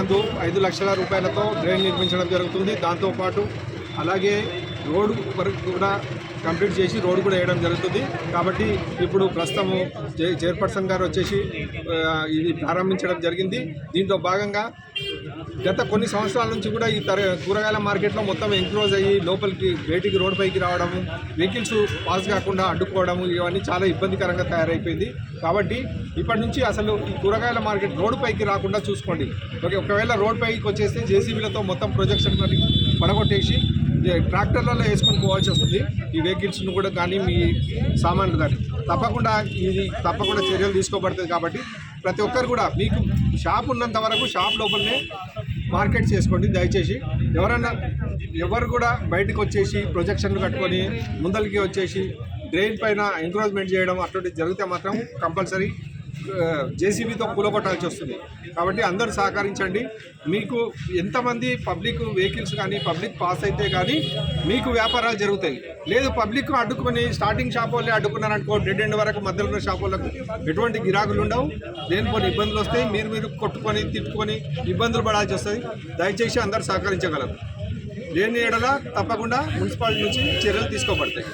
నందు ఐదు లక్షల రూపాయలతో డ్రైన్ నిర్మించడం జరుగుతుంది. దాంతోపాటు అలాగే రోడ్డు వరకు కూడా కంప్లీట్ చేసి రోడ్డు కూడా వేయడం జరుగుతుంది. కాబట్టి ఇప్పుడు ప్రస్తుతము చైర్పర్సన్ గారు వచ్చేసి ఇది ప్రారంభించడం జరిగింది. దీంట్లో భాగంగా గత కొన్ని సంవత్సరాల నుంచి కూడా ఈ తర కూరగాయల మార్కెట్లో మొత్తం ఎంక్లోజ్ అయ్యి లోపలికి బయటికి రోడ్ పైకి రావడము వెహికల్స్ పాస్ కాకుండా అడ్డుకోవడము ఇవన్నీ చాలా ఇబ్బందికరంగా తయారైపోయింది. కాబట్టి ఇప్పటి నుంచి అసలు ఈ కూరగాయల మార్కెట్ రోడ్డు పైకి రాకుండా చూసుకోండి. ఓకే ఒకవేళ రోడ్ పైకి వచ్చేస్తే జేసీబీలతో మొత్తం ప్రొజెక్షన్ పడగొట్టేసి ట్రాక్టర్లలో వేసుకొని పోవాల్సి వస్తుంది. ఈ వెహికల్స్ను కూడా కానీ మీ సామాన్లు కానీ. తప్పకుండా ఇది తప్పకుండా చర్యలు తీసుకోబడుతుంది కాబట్టి ప్రతి ఒక్కరు కూడా మీకు షాప్ ఉన్నంత వరకు షాప్ లోపలనే మార్కెట్ చేసుకోండి. దయచేసి ఎవరన్నా ఎవరు కూడా బయటకు వచ్చేసి ప్రొజెక్షన్లు కట్టుకొని ముందరికి వచ్చేసి డ్రైన్ పైన ఎంకరేజ్మెంట్ చేయడం అటువంటిది జరిగితే మాత్రం కంపల్సరీ జేసీబీతో కూలగొట్టాల్సి వస్తుంది. కాబట్టి అందరూ సహకరించండి. మీకు ఎంతమంది పబ్లిక్ వెహికల్స్ కానీ పబ్లిక్ పాస్ అయితే కానీ మీకు వ్యాపారాలు జరుగుతాయి. లేదు పబ్లిక్ అడ్డుకొని స్టార్టింగ్ షాప్ వాళ్ళే అడ్డుకున్నారనుకో డెడ్ ఎండ్ వరకు మధ్యలో ఉన్న షాప్ వాళ్ళకు ఎటువంటి గిరాకులు ఉండవు. లేని కొన్ని ఇబ్బందులు వస్తాయి. మీరు మీరు కొట్టుకొని తిట్టుకొని ఇబ్బందులు పడాల్సి వస్తుంది. దయచేసి అందరూ సహకరించగలరు. లేని ఎడల తప్పకుండా మున్సిపాలిటీ నుంచి చర్యలు తీసుకోబడతాయి.